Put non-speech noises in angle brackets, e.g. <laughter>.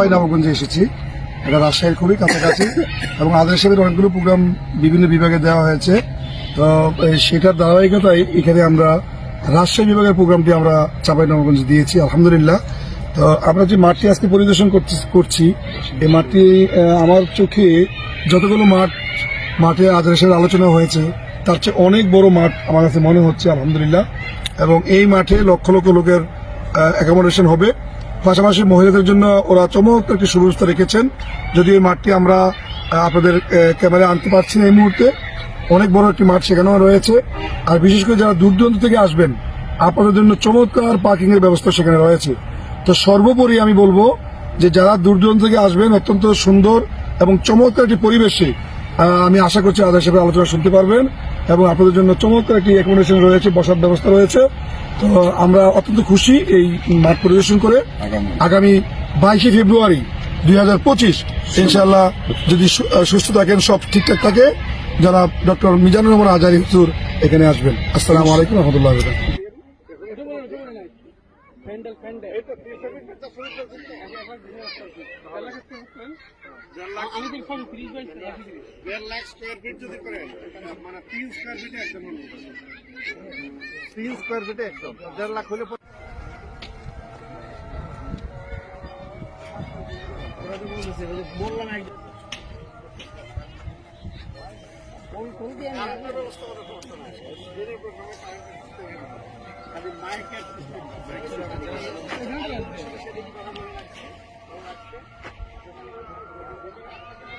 চাপাই নবগঞ্জে এসেছি। এটা রাজশাহীর খুবই কাছাকাছি <laughs> এবং আদার সাহেবের অনেকগুলো প্রোগ্রাম বিভিন্ন বিভাগে দেওয়া হয়েছে। তো সেটার ধারাবাহিকতায় এখানে আমরা রাজশাহী বিভাগের প্রোগ্রামটি আমরা চাপাই নবগঞ্জে দিয়েছি আলহামদুলিল্লাহ। তো আমরা যে মাঠটি আজকে পরিদর্শন করছি এই মাঠটি আমার চোখে যতগুলো মাঠ মাঠে আদারেসের আলোচনা হয়েছে তার চেয়ে অনেক বড় মাঠ আমার কাছে মনে হচ্ছে আলহামদুলিল্লাহ। এবং এই মাঠে লক্ষ লক্ষ লোকের অ্যাকোমোডেশন হবে। পাশাপাশি মহিলাদের জন্য ওরা চমৎকার একটি সুব্যবস্থা রেখেছেন। যদি এই মাঠটি আমরা আপনাদের ক্যামেরায় আনতে পারছি না এই মুহূর্তে। অনেক বড় একটি মাঠ সেখানেও রয়েছে। আর বিশেষ করে যারা দূর দূরান্ত থেকে আসবেন, আপনাদের জন্য চমৎকার পার্কিং এর ব্যবস্থা সেখানে রয়েছে। তো সর্বোপরি আমি বলব যে যারা দূর দূরান্ত থেকে আসবেন, অত্যন্ত সুন্দর এবং চমৎকার একটি পরিবেশে আমি আশা করছি আদার সাহেবের আলোচনা শুনতে পারবেন এবং আপনাদের জন্য চমৎকার একটি অ্যাকোমোডেশন রয়েছে, বসার ব্যবস্থা রয়েছে। তো আমরা অত্যন্ত খুশি এই মাঠ পরিদর্শন করে আগামী। বাইশে ফেব্রুয়ারি দুই হাজার পঁচিশ ইনশাল্লাহ যদি সুস্থ থাকেন সব ঠিকঠাক থাকে যারা ডক্টর মিজানুর রহমান আজারি হুজুর এখানে আসবেন। আসসালামু আলাইকুম রহমতুল্লাহ প্যান্ডেল প্যান্ডেল আমি দেখলাম ত্রিশ বাই দেড় লাখ স্কোয়ার ফিট যদি করেন মানে তিন স্কোয়ার ফিটে একদম তিন স্কোয়ার ফিটে একদম। দেড় লাখ হলে বললাম একদম খালি